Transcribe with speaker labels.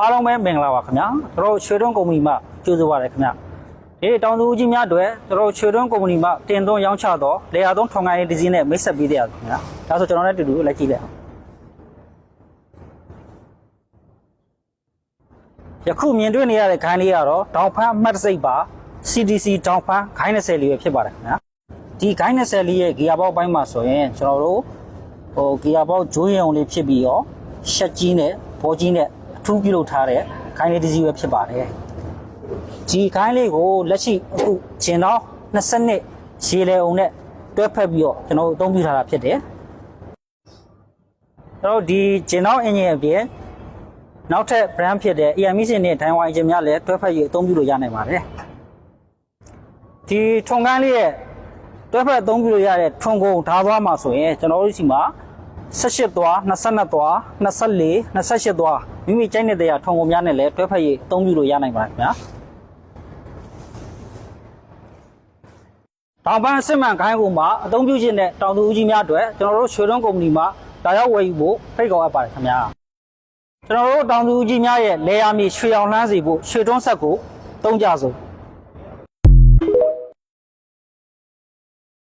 Speaker 1: အားလုံးပဲမင်္ဂလာပါခင်ဗျာတို့ရွှေတွန်းကုမ္ပဏီမှကြိုဆိုပါရခင်ဗျာဒီတောင်သူကြီးများတွေတို့ရွှေတွန်းကုမ္ပဏီမှတင်သွင်းရောင်းချတော့လေယာသုံးထွန်ခိုင်းရေးဒီဇင်းနဲ့မိတ်ဆက်ပေးတဲ့ရခင်ဗျာဒါဆိုကျွန်တော်လည်းတူတူလိုက်ကြည့်လိုက်အောင်ယခုမြင်တွေ့နေရတဲ့ခိုင်းလေးကတော့တောင်ဖန်းအမှတ်တစိတ်ပါ CDC တောင်ဖန်းခိုင်း20လေးပဲဖြစ်ပါတယ်ခင်ဗျာဒီခိုင်း20လေးရဲ့ဂီယာဘောက်ပိုင်းမှာဆိုရင်ကျွန်တော်တို့ဟိုဂီယာဘောက်ဂျိုးရုံလေးဖြစ်ပြီးရောရှက်ကြီးနဲ့ဘောကြီးနဲ့အ ထူးပြုလုပ်ထားတဲ့ခိုင်းလေးတစ်စီးပဲဖြစ်ပါတယ်ဒီခိုင်းလေးကိုလက်ရှိအခုကျင်တော့20နှစ်ရေလေအောင်နဲ့တွဲဖက်ပြီးတော့ကျွန်တော်တို့အသုံးပြုထားတာဖြစ်တယ်ကျွန်တော်တို့ဒီကျင်တော့အင်ဂျင်အပြင်နောက်ထပ် brand ဖြစ်တဲ့ EMC နဲ့ Daiwa engine များလည်းတွဲဖက်၍အသုံးပြုလို့ရနိုင်ပါတယ်ဒီထုံကန်းလေးရဲ့တွဲဖက်အသုံးပြုလို့ရတဲ့ထုံကုန်ဓာသွားမှာဆိုရင်ကျွန်တော်တို့စီမှာ 18သွား22သွား24 28သွားမိမိကြိုက်တဲ့တရားထုံကုန်များနဲ့လည်းတွဲဖက်၍အသုံးပြုလို့ရနိုင်ပါတယ်ခင်ဗျာတောင်ပန်းစစ်မှန်ခိုင်းကုန်မှာအသုံးပြုခြင်းနဲ့တောင်သူဦးကြီးများအတွက်ကျွန်တော်တို့ရွှေတွန်းကုမ္ပဏီမှာလာရောက်ဝယ်ယူဖို့ဖိတ်ခေါ်အပ်ပါတယ်ခင်ဗျာကျွန်တော်တို့တောင်သူကြီးများရဲ့လေယာမြေရွှေအောင်လှမ်းစီဖို့ရွှေတွန်းဆက်ကိုတုံးကြစို့